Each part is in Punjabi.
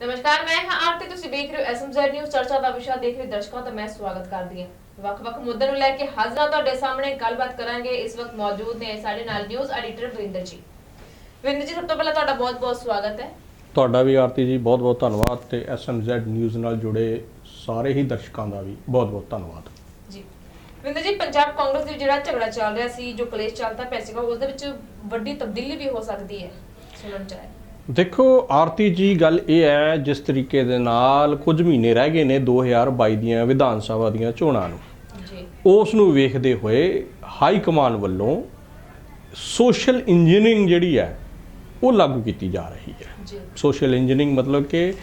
ਨਮਸਕਾਰ ਮੈਂ ਹਾਂ ਆਰਤੀ ਤੁਸੀਂ ਦੇਖ ਰਹੇ ਹੋ ਐਸਐਮਜ਼ੈਡ ਨਿਊਜ਼ ਚਰਚਾ ਦਾ ਵਿਸ਼ਾ ਦੇਖ ਰਹੇ ਦਰਸ਼ਕਾਂ ਦਾ ਮੈਂ ਸਵਾਗਤ ਕਰਦੀ ਹਾਂ। ਵੱਖ-ਵੱਖ ਮੁੱਦਿਆਂ ਨੂੰ ਲੈ ਕੇ ਹਾਜ਼ਰ ਤੁਹਾਡੇ ਸਾਹਮਣੇ ਗੱਲਬਾਤ ਕਰਾਂਗੇ। ਇਸ ਵਕਤ ਮੌਜੂਦ ਨੇ ਸਾਡੇ ਨਾਲ ਨਿਊਜ਼ ਐਡੀਟਰ ਵਰਿੰਦਰ ਜੀ। ਵਰਿੰਦਰ ਜੀ ਸਭ ਤੋਂ ਪਹਿਲਾਂ ਤੁਹਾਡਾ ਬਹੁਤ-ਬਹੁਤ ਸਵਾਗਤ ਹੈ। ਤੁਹਾਡਾ ਵੀ ਆਰਤੀ ਜੀ ਬਹੁਤ ਬਹੁਤ ਧੰਨਵਾਦ ਤੇ ਐਸਐਮਜ਼ੈਡ ਨਿਊਜ਼ ਨਾਲ ਜੁੜੇ ਸਾਰੇ ਹੀ ਦਰਸ਼ਕਾਂ ਦਾ ਵੀ ਬਹੁਤ ਬਹੁਤ ਧੰਨਵਾਦ। ਜੀ। ਵਰਿੰਦਰ ਜੀ ਪੰਜਾਬ ਕਾਂਗਰਸ ਦੇ ਜਿਹੜਾ ਝਗੜਾ ਚੱਲ ਰਿਹਾ ਸੀ ਜੋ ਕਲੇਸ਼ ਚੱਲਦਾ ਪਿਆ ਸੀਗਾ ਉਸ ਦੇ ਵਿੱਚ ਵੱਡੀ ਤਬਦੀਲੀ ਵੀ ਹੋ ਸਕਦੀ ਹੈ। ਸੁਣਨ ਚ ਆਇਆ। ਦੇਖੋ ਆਰਤੀ ਜੀ ਗੱਲ ਇਹ ਹੈ ਜਿਸ ਤਰੀਕੇ ਦੇ ਨਾਲ ਕੁਝ ਮਹੀਨੇ ਰਹਿ ਗਏ ਨੇ 2022 ਦੀਆਂ ਵਿਧਾਨ ਸਭਾ ਦੀਆਂ ਚੋਣਾਂ ਨੂੰ। ਜੀ। ਉਸ ਨੂੰ ਵੇਖਦੇ ਹੋਏ ਹਾਈ ਕਮਾਨ ਵੱਲੋਂ ਸੋਸ਼ਲ ਇੰਜੀਨੀਅਰਿੰਗ ਜਿਹੜੀ ਹੈ ਉਹ ਲਾਗੂ ਕੀਤੀ ਜਾ ਰਹੀ ਹੈ। ਜੀ। ਸੋਸ਼ਲ ਇੰਜੀਨੀਅਰਿੰਗ ਮਤਲਬ ਕਿ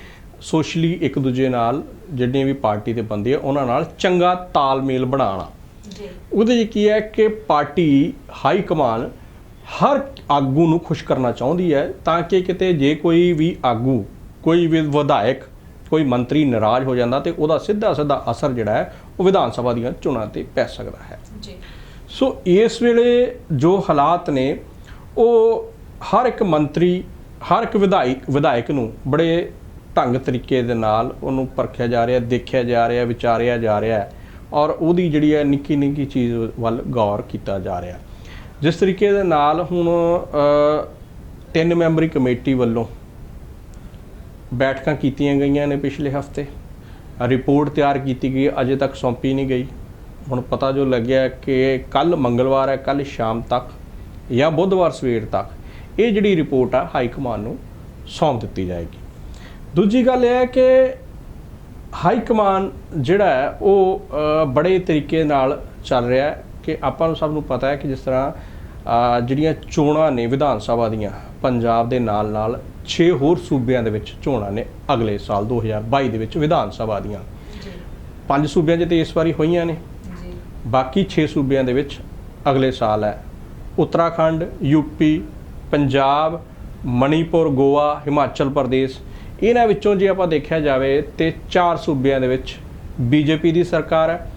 ਸੋਸ਼ਲੀ ਇੱਕ ਦੂਜੇ ਨਾਲ ਜਿਹੜੀਆਂ ਵੀ ਪਾਰਟੀ ਦੇ ਬੰਦੇ ਆ ਉਹਨਾਂ ਨਾਲ ਚੰਗਾ ਤਾਲਮੇਲ ਬਣਾਉਣਾ। ਜੀ। ਉਹਦੇ 'ਚ ਕੀ ਹੈ ਕਿ ਪਾਰਟੀ ਹਾਈ ਕਮਾਨ ਹਰ ਆਗੂ ਨੂੰ ਖੁਸ਼ ਕਰਨਾ ਚਾਹੁੰਦੀ ਹੈ ਤਾਂ ਕਿ ਕਿਤੇ ਜੇ ਕੋਈ ਵੀ ਆਗੂ ਕੋਈ ਵੀ ਵਿਧਾਇਕ ਕੋਈ ਮੰਤਰੀ ਨਾਰਾਜ਼ ਹੋ ਜਾਂਦਾ ਤੇ ਉਹਦਾ ਸਿੱਧਾ ਸਿੱਧਾ ਅਸਰ ਜਿਹੜਾ ਹੈ ਉਹ ਵਿਧਾਨ ਸਭਾ ਦੀਆਂ ਚੋਣਾਂ ਤੇ ਪੈ ਸਕਦਾ ਹੈ। ਜੀ। ਸੋ ਇਸ ਵੇਲੇ ਜੋ ਹਾਲਾਤ ਨੇ ਉਹ ਹਰ ਇੱਕ ਮੰਤਰੀ ਹਰ ਇੱਕ ਵਿਧਾਇਕ ਵਿਧਾਇਕ ਨੂੰ ਬੜੇ ਢੰਗ ਤਰੀਕੇ ਦੇ ਨਾਲ ਉਹਨੂੰ ਪਰਖਿਆ ਜਾ ਰਿਹਾ ਦੇਖਿਆ ਜਾ ਰਿਹਾ ਵਿਚਾਰਿਆ ਜਾ ਰਿਹਾ ਔਰ ਉਹਦੀ ਜਿਹੜੀ ਹੈ ਨਿੱਕੀ ਨਿੱਕੀ ਚੀਜ਼ ਵੱਲ ਗੌਰ ਕੀਤਾ ਜਾ ਰਿਹਾ। ਜਿਸ ਤਰੀਕੇ ਦੇ ਨਾਲ ਹੁਣ ਤਿੰਨ ਮੈਂਬਰੀ ਕਮੇਟੀ ਵੱਲੋਂ ਬੈਠਕਾਂ ਕੀਤੀਆਂ ਗਈਆਂ ਨੇ ਪਿਛਲੇ ਹਫ਼ਤੇ। ਰਿਪੋਰਟ ਤਿਆਰ ਕੀਤੀ ਗਈ, ਅਜੇ ਤੱਕ ਸੌਂਪੀ ਨਹੀਂ ਗਈ। ਹੁਣ ਪਤਾ ਜੋ ਲੱਗਿਆ ਕਿ ਕੱਲ ਮੰਗਲਵਾਰ ਹੈ, ਕੱਲ ਸ਼ਾਮ ਤੱਕ ਜਾਂ ਬੁੱਧਵਾਰ ਸਵੇਰ ਤੱਕ ਇਹ ਜਿਹੜੀ ਰਿਪੋਰਟ ਆ, ਹਾਈ ਕਮਾਨ ਨੂੰ ਸੌਂਪ ਦਿੱਤੀ ਜਾਏਗੀ। ਦੂਜੀ ਗੱਲ ਇਹ ਹੈ ਕਿ ਹਾਈ ਕਮਾਨ ਜਿਹੜਾ ਹੈ, ਉਹ ਬੜੇ ਤਰੀਕੇ ਨਾਲ ਚੱਲ ਰਿਹਾ ਹੈ ਕਿ ਆਪਾਂ ਨੂੰ ਸਭ ਨੂੰ ਪਤਾ ਹੈ ਕਿ ਜਿਸ ਤਰ੍ਹਾਂ ਜਿਹੜੀਆਂ ਚੋਣਾਂ ਨੇ ਵਿਧਾਨ ਸਭਾ ਦੀਆਂ ਪੰਜਾਬ ਦੇ ਨਾਲ ਨਾਲ 6 ਹੋਰ ਸੂਬਿਆਂ ਦੇ ਵਿੱਚ ਚੋਣਾਂ ਨੇ ਅਗਲੇ ਸਾਲ 2022 ਦੇ ਵਿੱਚ ਵਿਧਾਨ ਸਭਾ ਦੀਆਂ। ਪੰਜ ਸੂਬਿਆਂ 'ਚ ਤੇ ਇਸ ਵਾਰੀ ਹੋਈਆਂ ਨੇ। ਜੀ। ਬਾਕੀ 6 ਸੂਬਿਆਂ ਦੇ ਵਿੱਚ ਅਗਲੇ ਸਾਲ ਹੈ। ਉੱਤਰਾਖੰਡ ਯੂਪੀ ਪੰਜਾਬ ਮਣੀਪੁਰ ਗੋਆ ਹਿਮਾਚਲ ਪ੍ਰਦੇਸ਼। ਇਹਨਾਂ ਵਿੱਚੋਂ ਜੇ ਆਪਾਂ ਦੇਖਿਆ ਜਾਵੇ ਤੇ ਚਾਰ ਸੂਬਿਆਂ ਦੇ ਵਿੱਚ ਬੀਜੇਪੀ ਦੀ ਸਰਕਾਰ ਹੈ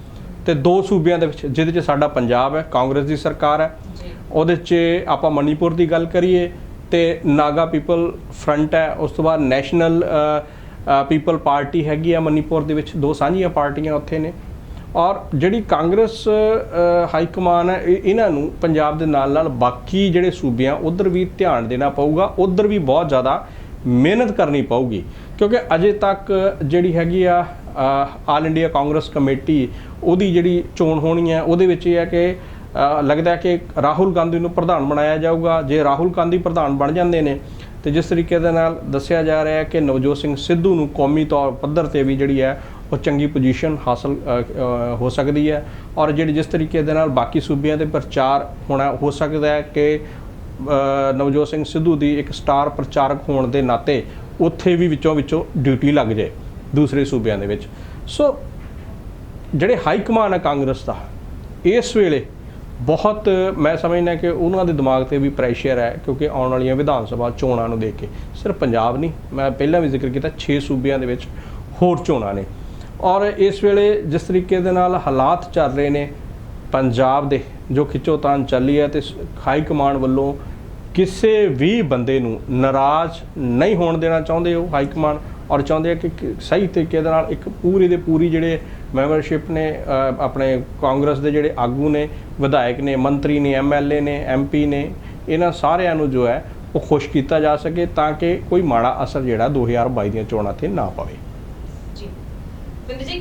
ਤੇ ਦੋ ਸੂਬਿਆਂ ਦੇ ਵਿੱਚ ਜਿਹਦੇ 'ਚ ਸਾਡਾ ਪੰਜਾਬ ਹੈ ਕਾਂਗਰਸ ਦੀ ਸਰਕਾਰ ਹੈ ਉਹਦੇ 'ਚ ਆਪਾਂ ਮਨੀਪੁਰ ਦੀ ਗੱਲ ਕਰੀਏ ਤੇ ਨਾਗਾ ਪੀਪਲ ਫਰੰਟ ਹੈ, ਉਸ ਤੋਂ ਬਾਅਦ ਨੈਸ਼ਨਲ ਪੀਪਲ ਪਾਰਟੀ ਹੈਗੀ ਆ ਮਨੀਪੁਰ ਦੇ ਵਿੱਚ, ਦੋ ਸਾਂਝੀਆਂ ਪਾਰਟੀਆਂ ਉੱਥੇ ਨੇ। ਔਰ ਜਿਹੜੀ ਕਾਂਗਰਸ ਹਾਈ ਕਮਾਨ ਹੈ ਇਹ- ਇਹਨਾਂ ਨੂੰ ਪੰਜਾਬ ਦੇ ਨਾਲ ਨਾਲ ਬਾਕੀ ਜਿਹੜੇ ਸੂਬਿਆਂ, ਉਧਰ ਵੀ ਧਿਆਨ ਦੇਣਾ ਪਊਗਾ, ਉਧਰ ਵੀ ਬਹੁਤ ਜ਼ਿਆਦਾ ਮਿਹਨਤ ਕਰਨੀ ਪਊਗੀ। ਕਿਉਂਕਿ ਅਜੇ ਤੱਕ ਜਿਹੜੀ ਹੈਗੀ ਆ ਆਲ ਇੰਡੀਆ ਕਾਂਗਰਸ ਕਮੇਟੀ, ਉਹਦੀ ਜਿਹੜੀ ਚੋਣ ਹੋਣੀ ਹੈ, ਉਹਦੇ ਵਿੱਚ ਇਹ ਹੈ ਕਿ ਲੱਗਦਾ ਹੈ ਕਿ ਰਾਹੁਲ ਗਾਂਧੀ ਨੂੰ ਪ੍ਰਧਾਨ ਬਣਾਇਆ ਜਾਊਗਾ। ਜੇ ਰਾਹੁਲ ਗਾਂਧੀ ਪ੍ਰਧਾਨ ਬਣ ਜਾਂਦੇ ਨੇ, ਤੇ ਜਿਸ ਤਰੀਕੇ ਦੇ ਨਾਲ ਦੱਸਿਆ ਜਾ ਰਿਹਾ ਹੈ ਕਿ ਨਵਜੋਤ ਸਿੰਘ ਸਿੱਧੂ ਨੂੰ ਕੌਮੀ ਤੌਰ ਪੱਧਰ ਤੇ ਵੀ ਜਿਹੜੀ ਹੈ, ਉਹ ਚੰਗੀ ਪੋਜੀਸ਼ਨ ਹਾਸਲ ਹੋ ਸਕਦੀ ਹੈ। ਔਰ ਜਿਹੜੀ ਜਿਸ ਤਰੀਕੇ ਦੇ ਨਾਲ ਬਾਕੀ ਸੂਬਿਆਂ 'ਤੇ ਪ੍ਰਚਾਰ ਹੋਣਾ, ਹੋ ਸਕਦਾ ਹੈ ਕਿ ਨਵਜੋਤ ਸਿੰਘ ਸਿੱਧੂ ਦੀ ਇੱਕ ਸਟਾਰ ਪ੍ਰਚਾਰਕ ਹੋਣ ਦੇ ਨਾਤੇ ਉੱਥੇ ਵੀ ਵਿੱਚੋਂ ਵਿੱਚੋਂ ਡਿਊਟੀ ਲੱਗ ਜਾਏ ਦੂਸਰੇ ਸੂਬਿਆਂ ਦੇ ਵਿੱਚ। ਸੋ ਜਿਹੜੇ ਹਾਈ ਕਮਾਨ ਹੈ ਕਾਂਗਰਸ ਦਾ, ਇਸ ਵੇਲੇ ਬਹੁਤ ਮੈਂ ਸਮਝਦਾ ਕਿ ਉਹਨਾਂ ਦੇ ਦਿਮਾਗ ਤੇ ਵੀ ਪ੍ਰੈਸ਼ਰ ਹੈ, ਕਿਉਂਕਿ ਆਉਣ ਵਾਲੀਆਂ ਵਿਧਾਨ ਸਭਾ ਚੋਣਾਂ ਨੂੰ ਦੇਖ ਕੇ। ਸਿਰਫ ਪੰਜਾਬ ਨਹੀਂ, ਮੈਂ ਪਹਿਲਾਂ ਵੀ ਜ਼ਿਕਰ ਕੀਤਾ 6 ਸੂਬਿਆਂ ਦੇ ਵਿੱਚ ਹੋਰ ਚੋਣਾਂ ਨੇ। ਔਰ ਇਸ ਵੇਲੇ ਜਿਸ ਤਰੀਕੇ ਦੇ ਨਾਲ ਹਾਲਾਤ ਚੱਲ ਰਹੇ ਨੇ, ਪੰਜਾਬ ਦੇ, ਜੋ ਖਿੱਚੋਤਾਣ ਚੱਲੀ ਹੈ ਤੇ ਹਾਈ ਕਮਾਂਡ ਵੱਲੋਂ ਕਿਸੇ ਵੀ ਬੰਦੇ ਨੂੰ ਨਾਰਾਜ਼ ਨਹੀਂ ਹੋਣ ਦੇਣਾ ਚਾਹੁੰਦੇ ਉਹ ਹਾਈ ਕਮਾਂਡ, ਔਰ ਚਾਹੁੰਦੇ ਆ ਕਿ ਕਿ, ਸਹੀ ਤਰੀਕੇ ਦੇ ਨਾਲ ਇੱਕ ਪੂਰੀ ਦੇ ਪੂਰੀ ਜਿਹੜੇ ਮੈਂਬਰਸ਼ਿਪ ਨੇ ਆਪਣੇ ਕਾਂਗਰਸ ਦੇ ਜਿਹੜੇ ਆਗੂ ਨੇ ਵਿਧਾਇਕ ਨੇ ਮੰਤਰੀ ਨੇ ਐਮਐਲਏ ਨੇ ਐਮਪੀ ਨੇ ਇਹਨਾਂ ਸਾਰਿਆਂ ਨੂੰ ਜੋ ਹੈ ਉਹ ਖੁਸ਼ ਕੀਤਾ ਜਾ ਸਕੇ ਤਾਂ ਕਿ ਕੋਈ ਮਾੜਾ ਅਸਰ ਜਿਹੜਾ 2022 ਦੀਆਂ ਚੋਣਾਂ ਤੇ ਨਾ ਪਵੇ। ਜੀ।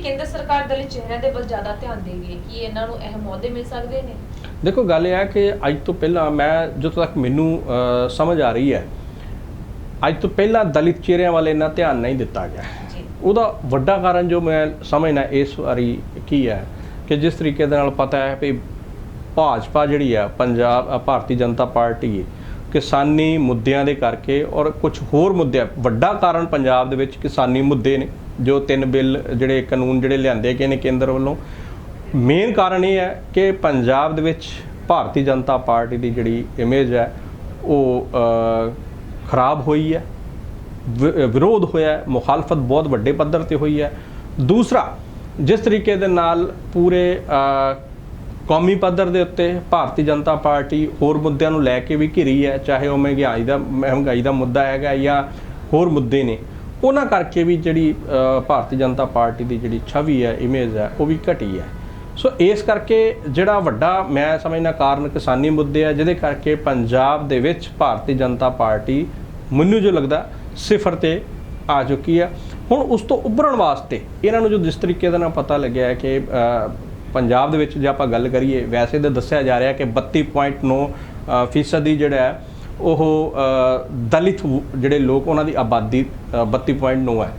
ਕੇਂਦਰ ਸਰਕਾਰ ਦਲਿਤ ਚਿਹਰਿਆਂ ਦੇ ਵੱਲ ਜ਼ਿਆਦਾ ਧਿਆਨ ਦੇਗੀ ਕੀ ਇਹਨਾਂ ਨੂੰ ਅਹਿਮ ਅਹੁਦੇ ਮਿਲ ਸਕਦੇ ਨੇ? ਦੇਖੋ ਗੱਲ ਇਹ ਹੈ ਕਿ ਅੱਜ ਤੋਂ ਪਹਿਲਾਂ ਮੈਂ ਜਦੋਂ ਤੱਕ ਮੈਨੂੰ ਸਮਝ ਆ ਰਹੀ ਹੈ ਅੱਜ ਤੋਂ ਪਹਿਲਾਂ ਦਲਿਤ ਚਿਹਰਿਆਂ ਵੱਲ ਇੰਨਾ ਧਿਆਨ ਨਹੀਂ ਦਿੱਤਾ ਗਿਆ। ਉਹਦਾ ਵੱਡਾ ਕਾਰਨ ਜੋ ਮੈਂ ਸਮਝਣਾ ਇਸ ਵਾਰੀ ਕੀ ਹੈ ਕਿ ਜਿਸ ਤਰੀਕੇ ਦੇ ਨਾਲ ਪਤਾ ਹੈ ਵੀ ਭਾਜਪਾ ਜਿਹੜੀ ਆ ਪੰਜਾਬ ਭਾਰਤੀ ਜਨਤਾ ਪਾਰਟੀ ਕਿਸਾਨੀ ਮੁੱਦਿਆਂ ਦੇ ਕਰਕੇ ਔਰ ਕੁਝ ਹੋਰ ਮੁੱਦੇ ਵੱਡਾ ਕਾਰਨ ਪੰਜਾਬ ਦੇ ਵਿੱਚ ਕਿਸਾਨੀ ਮੁੱਦੇ ਨੇ, ਜੋ ਤਿੰਨ ਬਿੱਲ ਜਿਹੜੇ ਕਾਨੂੰਨ ਜਿਹੜੇ ਲਿਆਂਦੇ ਗਏ ਨੇ ਕੇਂਦਰ ਵੱਲੋਂ। ਮੇਨ ਕਾਰਨ ਇਹ ਹੈ ਕਿ ਪੰਜਾਬ ਦੇ ਵਿੱਚ ਭਾਰਤੀ ਜਨਤਾ ਪਾਰਟੀ ਦੀ ਜਿਹੜੀ ਇਮੇਜ ਹੈ, ਉਹ ਖਰਾਬ ਹੋਈ ਹੈ। ਵਿਰੋਧ ਹੋਇਆ ਮੁਖਾਲਫਤ ਬਹੁਤ ਵੱਡੇ ਪੱਧਰ ਤੇ ਹੋਈ ਹੈ। ਦੂਸਰਾ, ਜਿਸ ਤਰੀਕੇ ਦੇ ਨਾਲ ਪੂਰੇ ਕੌਮੀ ਪੱਧਰ ਦੇ ਉੱਤੇ ਭਾਰਤੀ ਜਨਤਾ ਪਾਰਟੀ ਹੋਰ ਮੁੱਦਿਆਂ ਨੂੰ ਲੈ ਕੇ ਵੀ ਘਿਰੀ ਹੈ, ਚਾਹੇ ਉਹ ਮਹਿੰਗਾਈ ਦਾ ਮਹਿੰਗਾਈ ਦਾ ਮੁੱਦਾ ਹੈਗਾ ਜਾਂ ਹੋਰ ਮੁੱਦੇ ਨੇ, ਉਹਨਾਂ ਕਰਕੇ ਵੀ ਜਿਹੜੀ ਭਾਰਤੀ ਜਨਤਾ ਪਾਰਟੀ ਦੀ ਜਿਹੜੀ ਛਵੀ ਹੈ ਇਮੇਜ ਹੈ, ਉਹ ਵੀ ਘਟੀ ਹੈ। ਸੋ ਇਸ ਕਰਕੇ ਜਿਹੜਾ ਵੱਡਾ, ਮੈਂ ਸਮਝਣਾ ਕਾਰਨ ਕਿਸਾਨੀ ਮੁੱਦੇ ਆ, ਜਿਹਦੇ ਕਰਕੇ ਪੰਜਾਬ ਦੇ ਵਿੱਚ ਭਾਰਤੀ ਜਨਤਾ ਪਾਰਟੀ, ਮੈਨੂੰ ਜੋ ਲੱਗਦਾ ਸਿਫਰ ਤੇ ਆ ਚੁੱਕੀ ਆ। ਹੁਣ ਉਸ ਤੋਂ ਉੱਭਰਨ ਵਾਸਤੇ ਇਹਨਾਂ ਨੂੰ ਜੋ ਜਿਸ ਤਰੀਕੇ ਦਾ ਨਾਲ ਪਤਾ ਲੱਗਿਆ ਹੈ ਕਿ ਪੰਜਾਬ ਦੇ ਵਿੱਚ ਜੇ ਆਪਾਂ ਗੱਲ ਕਰੀਏ ਵੈਸੇ ਤਾਂ ਦੱਸਿਆ ਜਾ ਰਿਹਾ ਕਿ 32.9 ਅ, ਫੀਸਦੀ ਜਿਹੜਾ ਹੈ ਉਹ ਦਲਿਤ ਜਿਹੜੇ ਲੋਕ ਉਹਨਾਂ ਦੀ ਆਬਾਦੀ ਅ, 32.9 ਹੈ।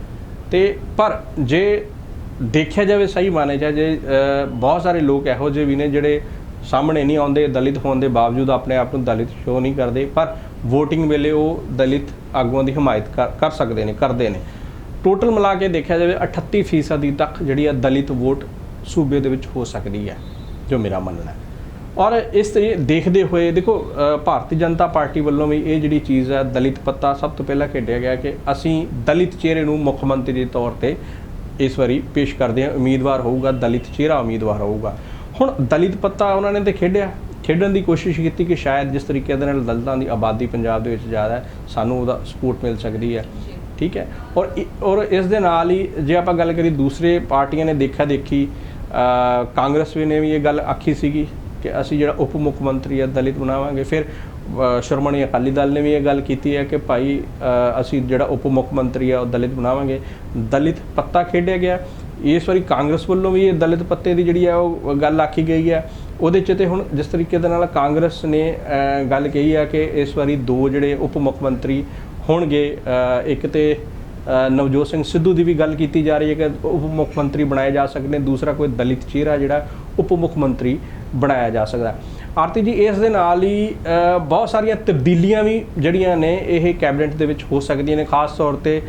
ਤੇ ਪਰ ਜੇ ਦੇਖਿਆ ਜਾਵੇ ਸਹੀ ਮਾਨੇ ਜਾ ਜੇ ਬਹੁਤ ਸਾਰੇ ਲੋਕ ਇਹੋ ਜਿਹੇ ਵੀ ਨੇ ਜਿਹੜੇ ਸਾਹਮਣੇ ਨਹੀਂ ਆਉਂਦੇ ਦਲਿਤ ਹੋਣ ਦੇ ਬਾਵਜੂਦ ਆਪਣੇ ਆਪ ਨੂੰ ਦਲਿਤ ਸ਼ੋ ਨਹੀਂ ਕਰਦੇ। ਪਰ VOTING ਵੇਲੇ ਉਹ ਦਲਿਤ ਆਗੂਆਂ ਦੀ ਹਮਾਇਤ ਕਰ ਕਰ ਸਕਦੇ ਨੇ, ਕਰਦੇ ਨੇ। ਟੋਟਲ ਮਿਲਾ ਕੇ ਦੇਖਿਆ ਜਾਵੇ 38% ਫੀਸਦੀ ਤੱਕ ਜਿਹੜੀ ਆ ਦਲਿਤ ਵੋਟ ਸੂਬੇ ਦੇ ਵਿੱਚ ਹੋ ਸਕਦੀ ਹੈ, ਜੋ ਮੇਰਾ ਮੰਨਣਾ ਹੈ। ਔਰ ਇਸ ਤਰੀ ਦੇਖਦੇ ਹੋਏ, ਦੇਖੋ ਭਾਰਤੀ ਜਨਤਾ ਪਾਰਟੀ ਵੱਲੋਂ ਵੀ ਇਹ ਜਿਹੜੀ ਚੀਜ਼ ਹੈ, ਦਲਿਤ ਪੱਤਾ ਸਭ ਤੋਂ ਪਹਿਲਾਂ ਖੇਡਿਆ ਗਿਆ ਕਿ ਅਸੀਂ ਦਲਿਤ ਚਿਹਰੇ ਨੂੰ ਮੁੱਖ ਮੰਤਰੀ ਦੇ ਤੌਰ ਤੇ ਇਸ ਵਾਰੀ ਪੇਸ਼ ਕਰਦੇ ਹਾਂ। ਉਮੀਦਵਾਰ ਹੋਊਗਾ ਦਲਿਤ ਚਿਹਰਾ, ਉਮੀਦਵਾਰ ਹੋਊਗਾ। ਹੁਣ ਦਲਿਤ ਪੱਤਾ ਉਹਨਾਂ ਨੇ ਤੇ ਖੇਡਿਆ। ਖੇਡਣ ਦੀ ਕੋਸ਼ਿਸ਼ ਕੀਤੀ ਕਿ ਸ਼ਾਇਦ ਜਿਸ ਤਰੀਕੇ ਦੇ ਨਾਲ ਦਲਿਤਾਂ ਦੀ ਆਬਾਦੀ ਪੰਜਾਬ ਦੇ ਵਿੱਚ ਜ਼ਿਆਦਾ ਹੈ ਸਾਨੂੰ ਉਹਦਾ ਸਪੋਰਟ ਮਿਲ ਸਕਦੀ ਹੈ। ਠੀਕ ਹੈ? ਔਰ ਔਰ ਇਸ ਦੇ ਨਾਲ ਹੀ ਜੇ ਆਪਾਂ ਗੱਲ ਕਰੀ ਦੂਸਰੇ ਪਾਰਟੀਆਂ ਨੇ ਦੇਖਿਆ ਦੇਖੀ ਕਾਂਗਰਸ ਵੀ ਨੇ ਵੀ ਇਹ ਗੱਲ ਆਖੀ ਸੀਗੀ ਕਿ ਅਸੀਂ ਜਿਹੜਾ ਉਪ ਮੁੱਖ ਮੰਤਰੀ ਹੈ ਦਲਿਤ ਬਣਾਵਾਂਗੇ। ਫਿਰ ਸ਼੍ਰੋਮਣੀ ਅਕਾਲੀ ਦਲ ਨੇ ਵੀ ਇਹ ਗੱਲ ਕੀਤੀ ਹੈ ਕਿ ਭਾਈ ਅਸੀਂ ਜਿਹੜਾ ਉਪ ਮੁੱਖ ਮੰਤਰੀ ਹੈ ਉਹ ਦਲਿਤ ਬਣਾਵਾਂਗੇ। ਦਲਿਤ ਪੱਤਾ ਖੇਡਿਆ ਗਿਆ। ਇਸ ਵਾਰੀ ਕਾਂਗਰਸ ਵੱਲੋਂ ਵੀ ਇਹ ਦਲਿਤ ਪੱਤੇ ਦੀ ਜਿਹੜੀ ਹੈ ਉਹ ਗੱਲ ਆਖੀ ਗਈ ਹੈ। ਉਹਦੇ ਚ ਤੇ ਹੁਣ ਜਿਸ ਤਰੀਕੇ ਦੇ ਨਾਲ ਕਾਂਗਰਸ ਨੇ ਗੱਲ ਕਹੀ ਹੈ ਕਿ ਇਸ ਵਾਰੀ ਦੋ ਜਿਹੜੇ ਉਪ ਮੁੱਖ ਮੰਤਰੀ ਹੋਣਗੇ ਇੱਕ ਤੇ ਨਵਜੋਤ ਸਿੰਘ ਸਿੱਧੂ ਦੀ ਵੀ ਗੱਲ ਕੀਤੀ ਜਾ ਰਹੀ ਹੈ ਕਿ ਉਪ ਮੁੱਖ ਮੰਤਰੀ ਬਣਾਏ ਜਾ ਸਕਦੇ ਨੇ, ਦੂਸਰਾ ਕੋਈ ਦਲਿਤ ਚਿਹਰਾ ਜਿਹੜਾ ਉਪ ਮੁੱਖ ਮੰਤਰੀ ਬਣਾਇਆ ਜਾ ਸਕਦਾ ਹੈ। ਆਰਤੀ ਜੀ, ਇਸ ਦੇ ਨਾਲ ਹੀ ਬਹੁਤ ਸਾਰੀਆਂ ਤਬਦੀਲੀਆਂ ਵੀ ਜਿਹੜੀਆਂ ਨੇ, ਇਹ ਕੈਬਨਿਟ ਦੇ ਵਿੱਚ ਹੋ ਸਕਦੀਆਂ ਨੇ, ਖਾਸ ਤੌਰ ਤੇ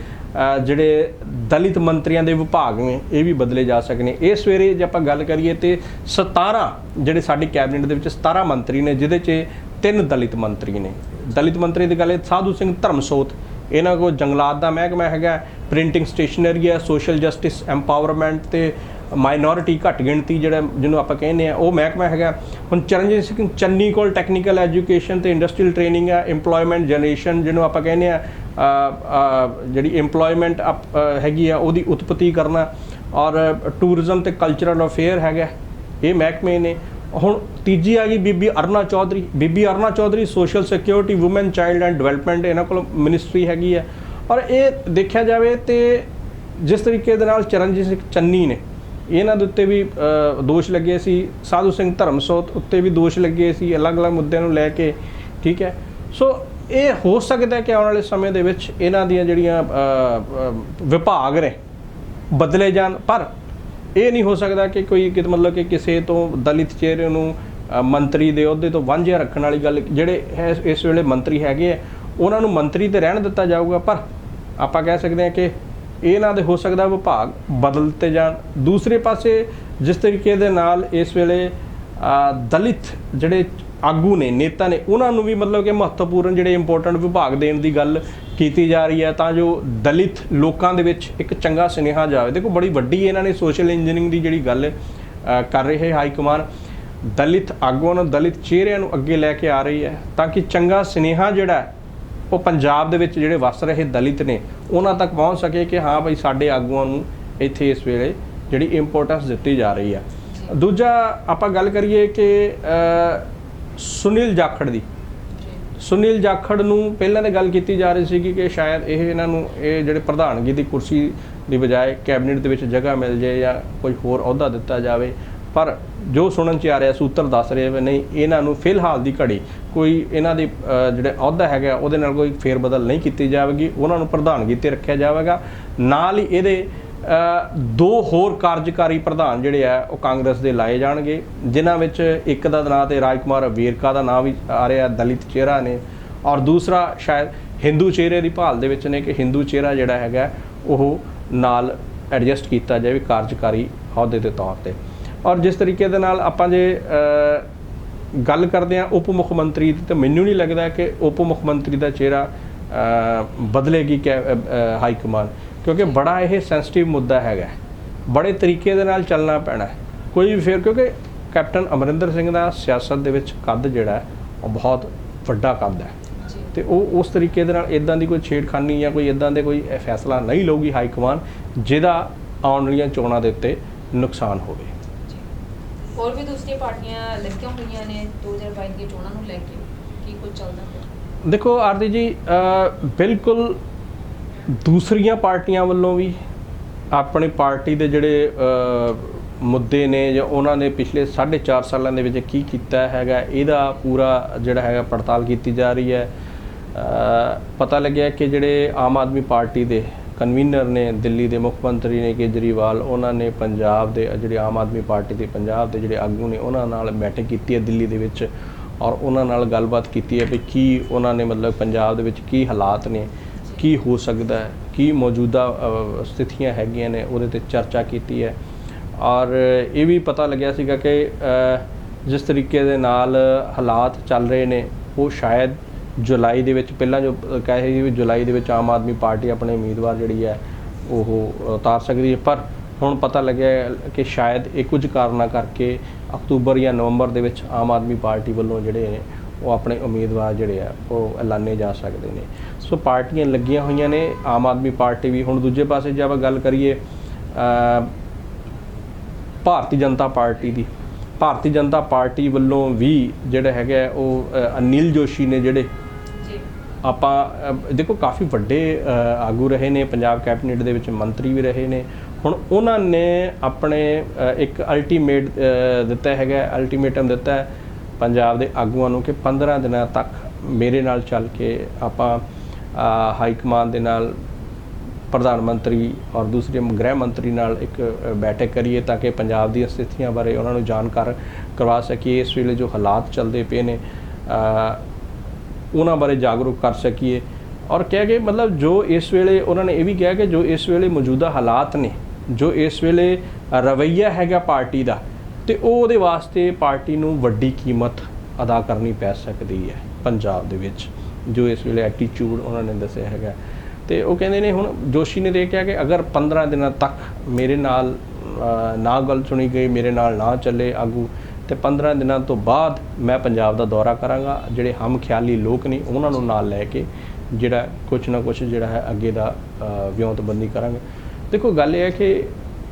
ਜਿਹੜੇ ਦਲਿਤ ਮੰਤਰੀਆਂ ਦੇ ਵਿਭਾਗ ਨੇ, ਇਹ ਵੀ ਬਦਲੇ ਜਾ ਸਕਦੇ ਨੇ। ਇਹ ਸਵੇਰੇ ਜੇ ਆਪਾਂ ਗੱਲ ਕਰੀਏ ਤੇ 17 ਜਿਹੜੇ ਸਾਡੀ ਕੈਬਨਿਟ ਦੇ ਵਿੱਚ 17 ਮੰਤਰੀ ਨੇ, ਜਿਹਦੇ 'ਚ ਤਿੰਨ ਦਲਿਤ ਮੰਤਰੀ ਨੇ। ਦਲਿਤ ਮੰਤਰੀ ਦੀ ਗੱਲ ਹੈ, ਸਾਧੂ ਸਿੰਘ ਧਰਮਸੋਤ। ਇਹਨਾਂ ਕੋਲ ਜੰਗਲਾਤ ਦਾ ਮਹਿਕਮਾ ਹੈਗਾ, ਪ੍ਰਿੰਟਿੰਗ ਸਟੇਸ਼ਨਰੀ ਹੈ, ਸੋਸ਼ਲ ਜਸਟਿਸ, ਐਮਪਾਵਰਮੈਂਟ ਤੇ ਮਾਈਨੋਰਿਟੀ ਘੱਟ ਗਿਣਤੀ ਜਿਹੜਾ ਜਿਹਨੂੰ ਆਪਾਂ ਕਹਿੰਦੇ ਆ, ਉਹ ਮਹਿਕਮਾ ਹੈਗਾ। ਹੁਣ ਚਰਨਜੀਤ ਸਿੰਘ ਚੰਨੀ ਕੋਲ ਟੈਕਨੀਕਲ ਐਜੂਕੇਸ਼ਨ ਤੇ ਇੰਡਸਟਰੀਅਲ ਟ੍ਰੇਨਿੰਗ ਆ, EMPLOYMENT ਜਨਰੇਸ਼ਨ ਜਿਹਨੂੰ ਆਪਾਂ ਕਹਿੰਦੇ ਆ ਜਿਹੜੀ EMPLOYMENT ਹੈਗੀ ਆ, ਉਹਦੀ ਉਤਪਤੀ ਕਰਨਾ। ਔਰ ਟੂਰਿਜ਼ਮ ਤੇ ਕਲਚਰਲ ਅਫੇਅਰ ਹੈਗਾ, ਇਹ ਮਹਿਕਮੇ ਨੇ। ਹੁਣ ਤੀਜੀ ਆ ਗਈ ਬੀਬੀ ਅਰਨਾ ਚੌਧਰੀ। ਬੀਬੀ Aruna Chaudhary social security women child and development ਇਹਨਾਂ ਕੋਲ ਮਿਨਿਸਟਰੀ ਹੈਗੀ ਹੈ ਔਰ ਇਹ ਦੇਖਿਆ ਜਾਵੇ ਤੇ ਜਿਸ ਤਰੀਕੇ ਦੇ ਨਾਲ ਚਰਨਜੀਤ ਸਿੰਘ ਚੰਨੀ ਨੇ ਇਹਨਾਂ ਦੇ ਉੱਤੇ ਵੀ ਦੋਸ਼ ਲੱਗੇ ਸੀ। ਸਾਧੂ ਸਿੰਘ ਧਰਮਸੋਤ ਉੱਤੇ ਵੀ ਦੋਸ਼ ਲੱਗੇ ਸੀ, ਅਲੱਗ-ਅਲੱਗ ਮੁੱਦਿਆਂ ਨੂੰ ਲੈ ਕੇ, ਠੀਕ ਹੈ? ਸੋ ਇਹ ਹੋ ਸਕਦਾ ਹੈ ਕਿ ਆਉਣ ਵਾਲੇ ਸਮੇਂ ਦੇ ਵਿੱਚ ਇਹਨਾਂ ਦੀਆਂ ਜਿਹੜੀਆਂ ਵਿਭਾਗ ਨੇ, ਬਦਲੇ ਜਾਣ। ਪਰ ਇਹ ਨਹੀਂ ਹੋ ਸਕਦਾ ਕਿ ਕੋਈ ਕਿ ਮਤਲਬ ਕਿ ਕਿਸੇ ਤੋਂ ਦਲਿਤ ਚਿਹਰੇ ਨੂੰ ਮੰਤਰੀ ਦੇ ਅਹੁਦੇ ਤੋਂ ਵਾਂਝਿਆ ਰੱਖਣ ਵਾਲੀ ਗੱਲ, ਜਿਹੜੇ ਹੈ, ਇਸ ਵੇਲੇ ਮੰਤਰੀ ਹੈਗੇ ਆ, ਉਹਨਾਂ ਨੂੰ ਮੰਤਰੀ ਤੇ ਰਹਿਣ ਦਿੱਤਾ ਜਾਊਗਾ। ਪਰ ਆਪਾਂ ਕਹਿ ਸਕਦੇ ਹਾਂ ਕਿ ਇਹਨਾਂ ਦੇ ਹੋ ਸਕਦਾ ਵਿਭਾਗ ਬਦਲ ਦਿੱਤੇ ਜਾਣ। ਦੂਸਰੇ ਪਾਸੇ ਜਿਸ ਤਰੀਕੇ ਦੇ ਨਾਲ ਇਸ ਵੇਲੇ ਦਲਿਤ ਜਿਹੜੇ ਆਗੂ ਨੇ, ਨੇਤਾ ਨੇ, ਉਹਨਾਂ ਨੂੰ ਵੀ ਮਤਲਬ ਕਿ ਮਹੱਤਵਪੂਰਨ ਜਿਹੜੇ ਇੰਪੋਰਟੈਂਟ ਵਿਭਾਗ ਦੇਣ ਦੀ ਗੱਲ ਕੀਤੀ ਜਾ ਰਹੀ ਹੈ, ਤਾਂ ਜੋ ਦਲਿਤ ਲੋਕਾਂ ਦੇ ਵਿੱਚ ਇੱਕ ਚੰਗਾ ਸੁਨੇਹਾ ਜਾਵੇ। ਦੇਖੋ, ਬੜੀ ਵੱਡੀ ਇਹਨਾਂ ਨੇ ਸੋਸ਼ਲ ਇੰਜੀਨੀਅਰਿੰਗ ਦੀ ਜਿਹੜੀ ਗੱਲ ਕਰ ਰਹੇ ਹਾਈ ਕਮਾਨ ਦਲਿਤ ਆਗੂਆਂ ਨੂੰ, ਦਲਿਤ ਚਿਹਰਿਆਂ ਨੂੰ ਅੱਗੇ ਲੈ ਕੇ ਆ ਰਹੀ ਹੈ, ਤਾਂ ਕਿ ਚੰਗਾ ਸੁਨੇਹਾ ਜਿਹੜਾ ਉਹ ਪੰਜਾਬ ਦੇ ਵਿੱਚ ਜਿਹੜੇ ਵਸ ਰਹੇ ਦਲਿਤ ਨੇ ਉਹਨਾਂ ਤੱਕ ਪਹੁੰਚ ਸਕੇ ਕਿ ਹਾਂ ਭਾਈ ਸਾਡੇ ਆਗੂਆਂ ਨੂੰ ਇੱਥੇ ਇਸ ਵੇਲੇ ਜਿਹੜੀ ਇੰਪੋਰਟੈਂਸ ਦਿੱਤੀ ਜਾ ਰਹੀ ਹੈ ਦੂਜਾ ਆਪਾਂ ਗੱਲ ਕਰੀਏ ਕਿ ਸੁਨੀਲ ਜਾਖੜ ਦੀ। ਸੁਨੀਲ ਜਾਖੜ ਨੂੰ ਪਹਿਲਾਂ ਤੇ ਗੱਲ ਕੀਤੀ ਜਾ ਰਹੀ ਸੀ ਕਿ ਸ਼ਾਇਦ ਇਹ ਇਹਨਾਂ ਨੂੰ ਇਹ ਜਿਹੜੇ ਪ੍ਰਧਾਨਗੀ ਦੀ ਕੁਰਸੀ ਦੀ ਬਜਾਏ ਕੈਬਨਿਟ ਦੇ ਵਿੱਚ ਜਗ੍ਹਾ ਮਿਲ ਜਾਏ ਜਾਂ ਕੋਈ ਹੋਰ ਅਹੁਦਾ ਦਿੱਤਾ ਜਾਵੇ। ਪਰ ਜੋ ਸੁਣਨ ਚ ਆ ਰਿਹਾ, ਸੂਤਰ ਦੱਸ ਰਹੇ ਵੀ ਨਹੀਂ, ਇਹਨਾਂ ਨੂੰ ਫਿਲਹਾਲ ਦੀ ਘੜੀ ਕੋਈ ਇਹਨਾਂ ਦੇ ਜਿਹੜੇ ਅਹੁਦਾ ਹੈਗਾ, ਉਹਦੇ ਨਾਲ ਕੋਈ ਫੇਰ ਬਦਲ ਨਹੀਂ ਕੀਤੀ ਜਾਵੇਗੀ। ਉਹਨਾਂ ਨੂੰ ਪ੍ਰਧਾਨਗੀ ਤੇ ਰੱਖਿਆ ਜਾਵੇਗਾ। ਨਾਲ ਹੀ ਇਹਦੇ ਦੋ ਹੋਰ ਕਾਰਜਕਾਰੀ ਪ੍ਰਧਾਨ ਜਿਹੜੇ ਆ, ਉਹ ਕਾਂਗਰਸ ਦੇ ਲਾਏ ਜਾਣਗੇ, ਜਿਨ੍ਹਾਂ ਵਿੱਚ ਇੱਕ ਦਾ ਨਾਂ ਤੇ ਰਾਜਕੁਮਾਰ ਵੇਰਕਾ ਦਾ ਨਾਮ ਵੀ ਆ ਰਿਹਾ, ਦਲਿਤ ਚਿਹਰਾ ਨੇ। ਔਰ ਦੂਸਰਾ ਸ਼ਾਇਦ ਹਿੰਦੂ ਚਿਹਰੇ ਦੀ ਭਾਲ ਦੇ ਵਿੱਚ ਨੇ ਕਿ ਹਿੰਦੂ ਚਿਹਰਾ ਜਿਹੜਾ ਹੈਗਾ, ਉਹ ਨਾਲ ਐਡਜਸਟ ਕੀਤਾ ਜਾਵੇ ਕਾਰਜਕਾਰੀ ਅਹੁਦੇ ਦੇ ਤੌਰ ਤੇ। ਔਰ ਜਿਸ ਤਰੀਕੇ ਦੇ ਨਾਲ ਆਪਾਂ ਜੇ ਗੱਲ ਕਰਦੇ ਆ ਉਪ ਮੁੱਖ ਮੰਤਰੀ ਦੀ ਤਾਂ ਮੈਨੂੰ ਨਹੀਂ ਲੱਗਦਾ ਕਿ ਉਪ ਮੁੱਖ ਮੰਤਰੀ ਦਾ ਚਿਹਰਾ ਬਦਲੇਗੀ ਹਾਈ ਕਮਾਨ ਕਿਉਂਕਿ ਬੜਾ ਇਹ ਸੈਂਸਿਟਿਵ ਮੁੱਦਾ ਹੈਗਾ ਬੜੇ ਤਰੀਕੇ ਦੇ ਨਾਲ ਚੱਲਣਾ ਪੈਣਾ। ਕੋਈ ਵੀ ਫਿਰ ਕਿਉਂਕਿ ਕੈਪਟਨ ਅਮਰਿੰਦਰ ਸਿੰਘ ਦਾ ਸਿਆਸਤ ਦੇ ਵਿੱਚ ਕੱਦ ਜਿਹੜਾ ਉਹ ਬਹੁਤ ਵੱਡਾ ਕੱਦ ਹੈ। ਤੇ ਉਹ ਉਸ ਤਰੀਕੇ ਦੇ ਨਾਲ ਇਦਾਂ ਦੀ ਕੋਈ ਛੇੜਖਾਨੀ ਜਾਂ ਕੋਈ ਇਦਾਂ ਦੇ ਕੋਈ ਫੈਸਲਾ ਨਹੀਂ ਲਊਗੀ ਹਾਈ ਕਮਾਨ ਜਿਹਦਾ ਆਉਣ ਵਾਲੀਆਂ ਚੋਣਾਂ ਦੇ ਉੱਤੇ ਨੁਕਸਾਨ ਹੋਵੇ। ਹੋਰ ਵੀ ਦੂਸਰੀਆਂ ਪਾਰਟੀਆਂ ਲੱਗੀਆਂ ਹੋਈਆਂ ਨੇ 2022 ਦੀਆਂ ਚੋਣਾਂ ਨੂੰ ਲੈ ਕੇ ਕੀ ਕੁਝ ਚੱਲਦਾ ਹੈ ਦੇਖੋ ਆਰਦੀ ਜੀ ਬਿਲਕੁਲ ਦੂਸਰੀਆਂ ਪਾਰਟੀਆਂ ਵੱਲੋਂ ਵੀ ਆਪਣੀ ਪਾਰਟੀ ਦੇ ਜਿਹੜੇ ਮੁੱਦੇ ਨੇ ਜਾਂ ਉਹਨਾਂ ਨੇ ਪਿਛਲੇ 4.5 ਸਾਲਾਂ ਦੇ ਵਿੱਚ ਕੀ ਕੀਤਾ ਹੈਗਾ, ਇਹਦਾ ਪੂਰਾ ਜਿਹੜਾ ਹੈਗਾ ਪੜਤਾਲ ਕੀਤੀ ਜਾ ਰਹੀ ਹੈ। ਪਤਾ ਲੱਗਿਆ ਕਿ ਜਿਹੜੇ ਆਮ ਆਦਮੀ ਪਾਰਟੀ ਦੇ ਕਨਵੀਨਰ ਨੇ ਦਿੱਲੀ ਦੇ ਮੁੱਖ ਮੰਤਰੀ ਨੇ ਕੇਜਰੀਵਾਲ, ਉਹਨਾਂ ਨੇ ਪੰਜਾਬ ਦੇ, ਜਿਹੜੇ ਆਮ ਆਦਮੀ ਪਾਰਟੀ ਦੇ, ਪੰਜਾਬ ਦੇ ਜਿਹੜੇ ਆਗੂ ਨੇ, ਉਹਨਾਂ ਨਾਲ ਮੀਟਿੰਗ ਕੀਤੀ ਹੈ ਦਿੱਲੀ ਦੇ ਵਿੱਚ ਔਰ ਉਹਨਾਂ ਨਾਲ ਗੱਲਬਾਤ ਕੀਤੀ ਹੈ ਵੀ ਕੀ ਉਹਨਾਂ ਨੇ ਮਤਲਬ ਪੰਜਾਬ ਦੇ ਵਿੱਚ ਕੀ ਹਾਲਾਤ ਨੇ, ਕੀ ਹੋ ਸਕਦਾ ਹੈ, ਕੀ ਮੌਜੂਦਾ ਸਥਿਤੀਆਂ ਹੈਗੀਆਂ ਨੇ, ਉਹਦੇ ਤੇ ਚਰਚਾ ਕੀਤੀ ਹੈ। ਔਰ ਇਹ ਵੀ ਪਤਾ ਲੱਗਿਆ ਸੀਗਾ ਕਿ ਜਿਸ ਤਰੀਕੇ ਦੇ ਨਾਲ ਹਾਲਾਤ ਚੱਲ ਰਹੇ ਨੇ, ਉਹ ਸ਼ਾਇਦ ਜੁਲਾਈ ਦੇ ਵਿੱਚ ਪਹਿਲਾਂ ਜੋ ਅ, ਕਹੇ ਸੀ ਵੀ ਜੁਲਾਈ ਦੇ ਵਿੱਚ ਆਮ ਆਦਮੀ ਪਾਰਟੀ ਆਪਣੇ ਉਮੀਦਵਾਰ ਜਿਹੜੀ ਹੈ ਉਹ ਉਤਾਰ ਸਕਦੀ ਹੈ। ਪਰ ਹੁਣ ਪਤਾ ਲੱਗਿਆ ਕਿ ਸ਼ਾਇਦ ਇਹ ਕੁਝ ਕਾਰਨਾਂ ਕਰਕੇ ਅਕਤੂਬਰ ਜਾਂ ਨਵੰਬਰ ਦੇ ਵਿੱਚ ਆਮ ਆਦਮੀ ਪਾਰਟੀ ਵੱਲੋਂ ਜਿਹੜੇ ਨੇ ਉਹ ਆਪਣੇ ਉਮੀਦਵਾਰ ਜਿਹੜੇ ਆ ਉਹ ਐਲਾਨੇ ਜਾ ਸਕਦੇ ਨੇ। ਸੋ ਪਾਰਟੀਆਂ ਲੱਗੀਆਂ ਹੋਈਆਂ ਨੇ ਆਮ ਆਦਮੀ ਪਾਰਟੀ ਵੀ। ਹੁਣ ਦੂਜੇ ਪਾਸੇ ਜੇ ਆਪਾਂ ਗੱਲ ਕਰੀਏ ਭਾਰਤੀ ਜਨਤਾ ਪਾਰਟੀ ਦੀ। ਭਾਰਤੀ ਜਨਤਾ ਪਾਰਟੀ ਵੱਲੋਂ ਵੀ ਜਿਹੜਾ ਹੈਗਾ ਉਹ ਅਨਿਲ ਜੋਸ਼ੀ ਨੇ ਜਿਹੜੇ ਆਪਾਂ ਦੇਖੋ, ਕਾਫੀ ਵੱਡੇ ਆਗੂ ਰਹੇ ਨੇ, ਪੰਜਾਬ ਕੈਬਨਿਟ ਦੇ ਵਿੱਚ ਮੰਤਰੀ ਵੀ ਰਹੇ ਨੇ। ਹੁਣ ਉਹਨਾਂ ਨੇ ਆਪਣੇ ਇੱਕ ਅਲਟੀਮੇਟ ਦਿੱਤਾ ਹੈਗਾ ਅਲਟੀਮੇਟਮ ਦਿੱਤਾ ਹੈ ਪੰਜਾਬ ਦੇ ਆਗੂਆਂ ਨੂੰ ਕਿ 15 ਦਿਨਾਂ ਤੱਕ ਮੇਰੇ ਨਾਲ ਚੱਲ ਕੇ ਆਪਾਂ ਹਾਈ ਕਮਾਨ ਦੇ ਨਾਲ ਪ੍ਰਧਾਨ ਮੰਤਰੀ ਔਰ ਦੂਸਰੇ ਗ੍ਰਹਿ ਮੰਤਰੀ ਨਾਲ ਇੱਕ ਬੈਠਕ ਕਰੀਏ ਤਾਂ ਕਿ ਪੰਜਾਬ ਦੀਆਂ ਸਥਿਤੀਆਂ ਬਾਰੇ ਉਹਨਾਂ ਨੂੰ ਜਾਣਕਾਰ ਕਰਵਾ ਸਕੀਏ। ਇਸ ਵੇਲੇ ਜੋ ਹਾਲਾਤ ਚੱਲਦੇ ਪਏ ਨੇ ਉਹਨਾਂ ਬਾਰੇ ਜਾਗਰੂਕ ਕਰ ਸਕੀਏ। ਔਰ ਕਹਿ ਕੇ ਮਤਲਬ ਜੋ ਇਸ ਵੇਲੇ ਉਹਨਾਂ ਨੇ ਇਹ ਵੀ ਕਿਹਾ ਕਿ ਜੋ ਇਸ ਵੇਲੇ ਮੌਜੂਦਾ ਹਾਲਾਤ ਨੇ, ਜੋ ਇਸ ਵੇਲੇ ਰਵੱਈਆ ਹੈਗਾ ਪਾਰਟੀ ਦਾ, ਤੇ ਉਹ ਉਹਦੇ ਵਾਸਤੇ ਪਾਰਟੀ ਨੂੰ ਵੱਡੀ ਕੀਮਤ ਅਦਾ ਕਰਨੀ ਪੈ ਸਕਦੀ ਹੈ ਪੰਜਾਬ ਦੇ ਵਿੱਚ, ਜੋ ਇਸ ਵੇਲੇ ਐਟੀਟਿਊਡ ਉਹਨਾਂ ਨੇ ਦੱਸਿਆ ਹੈਗਾ। ਤੇ ਉਹ ਕਹਿੰਦੇ ਨੇ ਹੁਣ ਜੋਸ਼ੀ ਨੇ ਤੇ ਇਹ ਕਿਹਾ ਕਿ ਅਗਰ 15 ਦਿਨਾਂ ਤੱਕ ਮੇਰੇ ਨਾਲ ਨਾ ਗੱਲ ਸੁਣੀ ਗਈ, ਮੇਰੇ ਨਾਲ ਨਾ ਚੱਲੇ ਆਗੂ ਤੇ 15 ਦਿਨਾਂ ਤੋਂ ਬਾਅਦ ਮੈਂ ਪੰਜਾਬ ਦਾ ਦੌਰਾ ਕਰਾਂਗਾ। ਜਿਹੜੇ ਹਮ ਖਿਆਲੀ ਲੋਕ ਨੇ ਉਹਨਾਂ ਨੂੰ ਨਾਲ ਲੈ ਕੇ ਜਿਹੜਾ ਕੁਝ ਨਾ ਕੁਝ ਜਿਹੜਾ ਹੈ ਅੱਗੇ ਦਾ ਵਿਉਂਤਬੰਦੀ ਕਰਾਂਗੇ। ਦੇਖੋ ਗੱਲ ਇਹ ਹੈ ਕਿ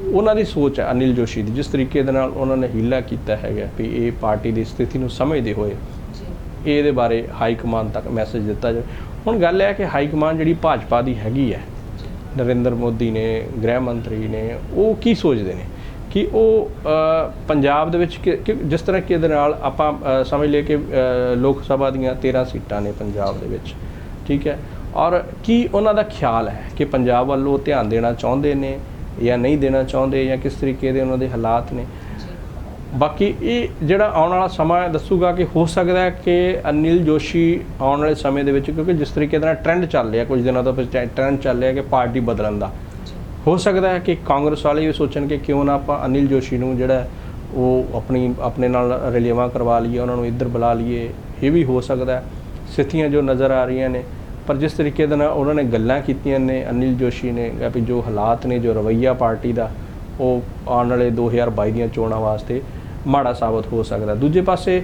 ਉਹਨਾਂ ਦੀ ਸੋਚ ਹੈ ਅਨਿਲ ਜੋਸ਼ੀ ਦੀ ਜਿਸ ਤਰੀਕੇ ਦੇ ਨਾਲ ਉਹਨਾਂ ਨੇ ਹੀਲਾ ਕੀਤਾ ਹੈਗਾ ਵੀ ਇਹ ਪਾਰਟੀ ਦੀ ਸਥਿਤੀ ਨੂੰ ਸਮਝਦੇ ਹੋਏ ਜੀ। ਇਹਦੇ ਬਾਰੇ ਹਾਈ ਕਮਾਨ ਤੱਕ ਮੈਸੇਜ ਦਿੱਤਾ ਜਾਵੇ। ਹੁਣ ਗੱਲ ਇਹ ਹੈ ਕਿ ਹਾਈ ਕਮਾਨ ਜਿਹੜੀ ਭਾਜਪਾ ਦੀ ਹੈਗੀ ਹੈ ਨਰਿੰਦਰ ਮੋਦੀ ਨੇ ਗ੍ਰਹਿ ਮੰਤਰੀ ਨੇ ਉਹ ਕੀ ਸੋਚਦੇ ਨੇ? ਕਿ ਉਹ ਪੰਜਾਬ ਦੇ ਵਿੱਚ ਕਿ- ਜਿਸ ਤਰ੍ਹਾਂ ਕਿ ਇਹਦੇ ਨਾਲ ਆਪਾਂ ਸਮਝ ਲਈਏ ਕਿ ਲੋਕ ਸਭਾ ਦੀਆਂ 13 ਸੀਟਾਂ ਨੇ ਪੰਜਾਬ ਦੇ ਵਿੱਚ ਠੀਕ ਹੈ? ਔਰ ਕੀ ਉਹਨਾਂ ਦਾ ਖਿਆਲ ਹੈ ਕਿ ਪੰਜਾਬ ਵੱਲ ਉਹ ਧਿਆਨ ਦੇਣਾ ਚਾਹੁੰਦੇ ਨੇ ਜਾਂ ਨਹੀਂ ਦੇਣਾ ਚਾਹੁੰਦੇ ਜਾਂ ਕਿਸ ਤਰੀਕੇ ਦੇ ਉਹਨਾਂ ਦੇ ਹਾਲਾਤ ਨੇ? ਬਾਕੀ ਇਹ ਜਿਹੜਾ ਆਉਣ ਵਾਲਾ ਸਮਾਂ ਹੈ ਦੱਸੂਗਾ ਕਿ ਹੋ ਸਕਦਾ ਹੈ ਕਿ ਅਨਿਲ ਜੋਸ਼ੀ ਆਉਣ ਵਾਲੇ ਸਮੇਂ ਦੇ ਵਿੱਚ ਕਿਉਂਕਿ ਜਿਸ ਤਰੀਕੇ ਦਾ ਟ੍ਰੈਂਡ ਚੱਲ ਰਿਹਾ ਕੁਝ ਦਿਨਾਂ ਤੋਂ ਟ੍ਰੈਂਡ ਚੱਲ ਰਿਹਾ ਕਿ ਪਾਰਟੀ ਬਦਲਣ ਦਾ। ਹੋ ਸਕਦਾ ਹੈ ਕਿ ਕਾਂਗਰਸ ਵਾਲੇ ਵੀ ਸੋਚਣ ਕਿ ਕਿਉਂ ਨਾ ਆਪਾਂ ਅਨਿਲ ਜੋਸ਼ੀ ਨੂੰ ਜਿਹੜਾ ਉਹ ਆਪਣੀ, ਆਪਣੇ ਨਾਲ ਰਲੇਵਾਂ ਕਰਵਾ ਲਈਏ, ਉਹਨਾਂ ਨੂੰ ਇੱਧਰ ਬੁਲਾ ਲਈਏ, ਇਹ ਵੀ ਹੋ ਸਕਦਾ ਸਥਿਤੀਆਂ ਜੋ ਨਜ਼ਰ ਆ ਰਹੀਆਂ ਨੇ, ਪਰ ਜਿਸ ਤਰੀਕੇ ਦੇ ਨਾਲ ਉਹਨਾਂ ਨੇ ਗੱਲਾਂ ਕੀਤੀਆਂ ਨੇ, ਅਨਿਲ ਜੋਸ਼ੀ ਨੇ ਕਿ ਜੋ ਹਾਲਾਤ ਨੇ, ਜੋ ਰਵੱਈਆ ਪਾਰਟੀ ਦਾ, ਉਹ ਆਉਣ ਵਾਲੇ 2022 ਦੀਆਂ ਚੋਣਾਂ ਵਾਸਤੇ ਮਾੜਾ ਸਾਬਤ ਹੋ ਸਕਦਾ ਦੂਜੇ ਪਾਸੇ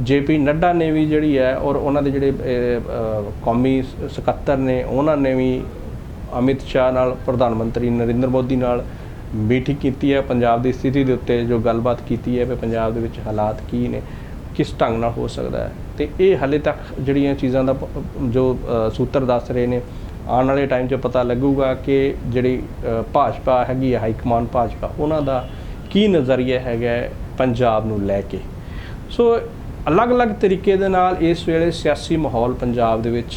ਜੇਪੀ ਨੱਡਾ ਨੇ ਵੀ ਜਿਹੜੀ ਹੈ, ਔਰ ਉਹਨਾਂ ਦੇ ਜਿਹੜੇ ਕੌਮੀ ਸਕੱਤਰ ਨੇ, ਉਹਨਾਂ ਨੇ ਵੀ ਅਮਿਤ ਸ਼ਾਹ ਨਾਲ, ਪ੍ਰਧਾਨ ਮੰਤਰੀ ਨਰਿੰਦਰ ਮੋਦੀ ਨਾਲ ਮੀਟਿੰਗ ਕੀਤੀ ਹੈ। ਪੰਜਾਬ ਦੀ ਸਥਿਤੀ ਦੇ ਉੱਤੇ ਜੋ ਗੱਲਬਾਤ ਕੀਤੀ ਹੈ ਵੀ ਪੰਜਾਬ ਦੇ ਵਿੱਚ ਹਾਲਾਤ ਕੀ ਨੇ, ਕਿਸ ਢੰਗ ਨਾਲ ਹੋ ਸਕਦਾ ਹੈ। ਤੇ ਇਹ ਹਲੇ ਤੱਕ ਜਿਹੜੀਆਂ ਚੀਜ਼ਾਂ ਦਾ ਜੋ ਸੂਤਰ ਦੱਸ ਰਹੇ ਨੇ, ਆਉਣ ਵਾਲੇ ਟਾਈਮ 'ਚ ਪਤਾ ਲੱਗੂਗਾ ਕਿ ਜਿਹੜੀ ਭਾਜਪਾ ਹੈਗੀ ਹੈ ਹਾਈ ਕਮਾਂਡ ਭਾਜਪਾ, ਉਹਨਾਂ ਦਾ ਕੀ ਨਜ਼ਰੀਆ ਹੈਗਾ ਪੰਜਾਬ ਨੂੰ ਲੈ ਕੇ। ਸੋ ਅਲੱਗ-ਅਲੱਗ ਤਰੀਕੇ ਦੇ ਨਾਲ ਇਸ ਵੇਲੇ ਸਿਆਸੀ ਮਾਹੌਲ ਪੰਜਾਬ ਦੇ ਵਿੱਚ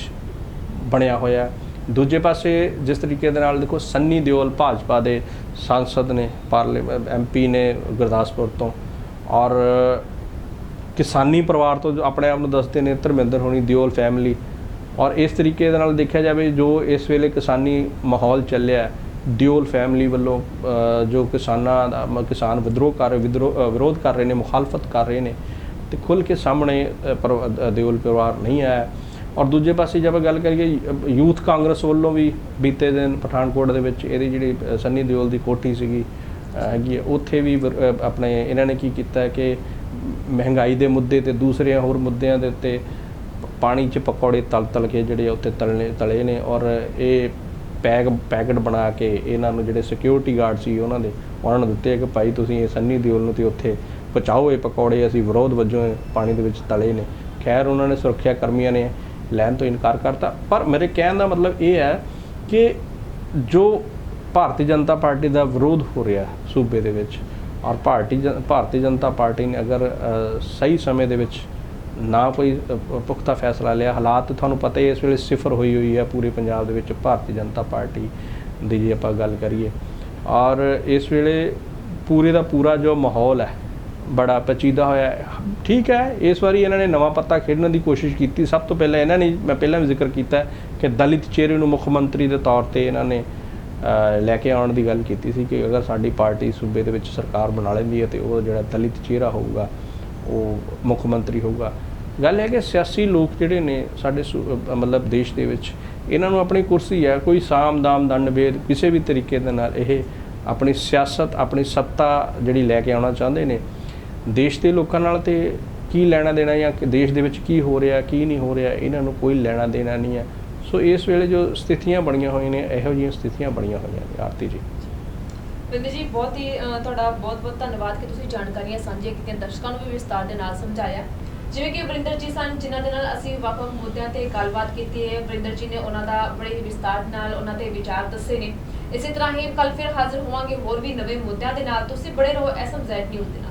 ਬਣਿਆ ਹੋਇਆ ਹੈ। ਦੂਜੇ ਪਾਸੇ ਜਿਸ ਤਰੀਕੇ ਦੇ ਨਾਲ ਦੇਖੋ ਸੰਨੀ ਦਿਓਲ ਭਾਜਪਾ ਦੇ ਸਾਂਸਦ ਨੇ ਪਾਰਲੀਮੈਂਟ ਐਮਪੀ ਨੇ ਗੁਰਦਾਸਪੁਰ ਤੋਂ। ਔਰ ਕਿਸਾਨੀ ਪਰਿਵਾਰ ਤੋਂ ਜੋ ਆਪਣੇ ਆਪ ਨੂੰ ਦੱਸਦੇ ਨੇ ਧਰਮਿੰਦਰ ਹੋਣੀ ਦਿਓਲ ਫੈਮਿਲੀ ਔਰ ਇਸ ਤਰੀਕੇ ਦੇ ਨਾਲ ਦੇਖਿਆ ਜਾਵੇ ਜੋ ਇਸ ਵੇਲੇ ਕਿਸਾਨੀ ਮਾਹੌਲ ਚੱਲਿਆ ਦਿਓਲ ਫੈਮਿਲੀ ਵੱਲੋਂ ਜੋ ਕਿਸਾਨਾਂ ਦਾ ਮ- ਕਿਸਾਨ ਵਿਦਰੋਹ ਕਰ ਵਿਦਰੋਹ ਵਿਰੋਧ ਕਰ ਰਹੇ ਨੇ ਮੁਖਾਲਫਤ ਕਰ ਰਹੇ ਨੇ ਤੇ ਖੁੱਲ ਕੇ ਸਾਹਮਣੇ ਅ, ਦਿਓਲ ਪਰਿਵਾਰ ਨਹੀਂ ਆਇਆ। ਔਰ ਦੂਜੇ ਪਾਸੇ ਜੇ ਆਪਾਂ ਗੱਲ ਕਰੀਏ ਯੂਥ ਕਾਂਗਰਸ ਵੱਲੋਂ ਵੀ ਬੀਤੇ ਦਿਨ ਪਠਾਨਕੋਟ ਦੇ ਵਿੱਚ ਇਹਦੀ ਜਿਹੜੀ ਸੰਨੀ ਦਿਓਲ ਦੀ ਕੋਠੀ ਸੀਗੀ ਹੈਗੀ ਹੈ, ਉੱਥੇ ਵੀ ਆਪਣੇ ਇਹਨਾਂ ਨੇ ਕੀ ਕੀਤਾ ਕਿ ਮਹਿੰਗਾਈ ਦੇ ਮੁੱਦੇ ਤੇ ਦੂਸਰੇ ਹੋਰ ਮੁੱਦਿਆਂ ਦੇ ਉੱਤੇ ਪਾਣੀ 'ਚ ਪਕੌੜੇ ਤਲ ਤਲ ਕੇ ਜਿਹੜੇ ਉੱਤੇ ਤਲਨੇ ਤਲੇ ਨੇ ਔਰ ਇਹ ਪੈਕ ਪੈਕਟ ਬਣਾ ਕੇ ਇਹਨਾਂ ਨੂੰ ਜਿਹੜੇ ਸਿਕਿਉਰਿਟੀ ਗਾਰਡ ਸੀ ਉਹਨਾਂ ਦੇ ਉਹਨਾਂ ਨੂੰ ਦਿੱਤੇ ਕਿ ਭਾਈ ਤੁਸੀਂ ਇਹ ਸੰਨੀ ਦਿਓਲ ਨੂੰ ਤੇ ਉੱਥੇ ਪਹੁੰਚਾਓ ਇਹ ਪਕੌੜੇ ਅਸੀਂ ਵਿਰੋਧ ਵਜੋਂ ਪਾਣੀ ਦੇ ਵਿੱਚ ਤਲੇ ਨੇ। ਖੈਰ ਉਹਨਾਂ ਨੇ ਸੁਰੱਖਿਆ ਕਰਮੀਆਂ ਨੇ ਲੈਣ ਤੋਂ ਇਨਕਾਰ ਕਰਤਾ। ਪਰ ਮੇਰੇ ਕਹਿਣ ਦਾ ਮਤਲਬ ਇਹ ਹੈ ਕਿ ਜੋ ਭਾਰਤੀ ਜਨਤਾ ਪਾਰਟੀ ਦਾ ਵਿਰੋਧ ਹੋ ਰਿਹਾ ਸੂਬੇ ਦੇ ਵਿੱਚ ਔਰ ਭਾਰਤੀ ਜਨ- ਭਾਰਤੀ ਜਨਤਾ ਪਾਰਟੀ ਨੇ ਅਗਰ ਸਹੀ ਸਮੇਂ ਦੇ ਵਿੱਚ ਨਾ ਕੋਈ ਪੁਖਤਾ ਫੈਸਲਾ ਲਿਆ, ਹਾਲਾਤ ਤੁਹਾਨੂੰ ਪਤਾ ਹੀ, ਇਸ ਵੇਲੇ ਸਿਫਰ ਹੋਈ ਹੋਈ ਹੈ ਪੂਰੇ ਪੰਜਾਬ ਦੇ ਵਿੱਚ ਭਾਰਤੀ ਜਨਤਾ ਪਾਰਟੀ ਦੀ ਜੇ ਆਪਾਂ ਗੱਲ ਕਰੀਏ। ਔਰ ਇਸ ਵੇਲੇ ਪੂਰੇ ਦਾ ਪੂਰਾ ਜੋ ਮਾਹੌਲ ਹੈ ਬੜਾ ਪਚੀਦਾ ਹੋਇਆ ਠੀਕ ਹੈ, ਇਸ ਵਾਰੀ ਇਹਨਾਂ ਨੇ ਨਵਾਂ ਪੱਤਾ ਖੇਡਣ ਦੀ ਕੋਸ਼ਿਸ਼ ਕੀਤੀ। ਸਭ ਤੋਂ ਪਹਿਲਾਂ ਇਹਨਾਂ ਨੇ, ਮੈਂ ਪਹਿਲਾਂ ਵੀ ਜ਼ਿਕਰ ਕੀਤਾ ਕਿ ਦਲਿਤ ਚਿਹਰੇ ਨੂੰ ਮੁੱਖ ਮੰਤਰੀ ਦੇ ਤੌਰ ਤੇ ਇਹਨਾਂ ਨੇ ਲੈ ਕੇ ਆਉਣ ਦੀ ਗੱਲ ਕੀਤੀ ਸੀ ਕਿ ਅਗਰ ਸਾਡੀ ਪਾਰਟੀ ਸੂਬੇ ਦੇ ਵਿੱਚ ਸਰਕਾਰ ਬਣਾ ਲੈਂਦੀ ਹੈ ਤੇ ਉਹ ਜਿਹੜਾ ਦਲਿਤ ਚਿਹਰਾ ਹੋਊਗਾ, ਉਹ ਮੁੱਖ ਮੰਤਰੀ ਹੋਊਗਾ। ਗੱਲ ਹੈ ਕਿ ਸਿਆਸੀ ਲੋਕ ਜਿਹੜੇ ਨੇ ਸਾਡੇ ਸੂ- ਮਤਲਬ ਦੇਸ਼ ਦੇ ਵਿੱਚ, ਇਹਨਾਂ ਨੂੰ ਆਪਣੀ ਕੁਰਸੀ ਹੈ, ਕੋਈ ਸਾਮ ਦਾਮ, ਦੰਡ ਭੇਦ ਕਿਸੇ ਵੀ ਤਰੀਕੇ ਦੇ ਨਾਲ ਇਹ ਆਪਣੀ ਸਿਆਸਤ, ਆਪਣੀ ਸੱਤਾ ਜਿਹੜੀ ਲੈ ਕੇ ਆਉਣਾ ਚਾਹੁੰਦੇ ਨੇ ਦੇਸ਼ ਦੇ ਲੋਕਾਂ ਨਾਲ ਤੇ ਕੀ ਲੈਣਾ ਦੇਣਾ ਜਾਂ ਦੇਸ਼ ਦੇ ਵਿੱਚ ਕੀ ਹੋ ਰਿਹਾ, ਕੀ ਨਹੀਂ ਹੋ ਰਿਹਾ, ਇਹਨਾਂ ਨੂੰ ਕੋਈ ਲੈਣਾ ਦੇਣਾ ਨਹੀਂ ਹੈ। ਸੋ ਇਸ ਵੇਲੇ ਜੋ ਸਥਿਤੀਆਂ ਬਣੀਆਂ ਹੋਈਆਂ ਨੇ, ਇਹੋ ਜਿਹੀਆਂ ਸਥਿਤੀਆਂ ਬਣੀਆਂ ਹੋਈਆਂ ਨੇ। ਆਰਤੀ ਜੀ। ਬਿੰਦਰ ਜੀ, ਬਹੁਤ ਹੀ ਤੁਹਾਡਾ ਬਹੁਤ ਬਹੁਤ ਧੰਨਵਾਦ ਕਿ ਤੁਸੀਂ ਜਾਣਕਾਰੀਆਂ ਸਾਂਝੀਆਂ ਕੀਤੀਆਂ, ਦਰਸ਼ਕਾਂ ਨੂੰ ਵੀ ਵਿਸਤਾਰ ਦੇ ਨਾਲ ਸਮਝਾਇਆ। ਜਿਵੇਂ ਕਿ ਵਰਿੰਦਰ ਜੀ ਸਨ, ਜਿਨ੍ਹਾਂ ਦੇ ਨਾਲ ਅਸੀਂ ਵੱਖ-ਵੱਖ ਮੁੱਦਿਆਂ ਤੇ ਗੱਲਬਾਤ ਕੀਤੀ ਹੈ। ਵਰਿੰਦਰ ਜੀ ਨੇ ਉਹਨਾਂ ਦਾ ਬੜੇ ਵਿਸਤਾਰ ਨਾਲ ਉਹਨਾਂ ਦੇ ਵਿਚਾਰ ਦੱਸੇ ਨੇ। ਇਸੇ ਤਰ੍ਹਾਂ ਹੀ ਕੱਲ ਫਿਰ ਹਾਜ਼ਰ ਹੋਵਾਂਗੇ ਹੋਰ ਵੀ ਨਵੇਂ ਮੁੱਦਿਆਂ ਦੇ ਨਾਲ। ਤੁਸੀਂ ਬੜੇ ਰਹੋ ਐਸਐਮਜ਼ੈਡ ਨਿਊਜ਼ ਦੇ ਨਾਲ।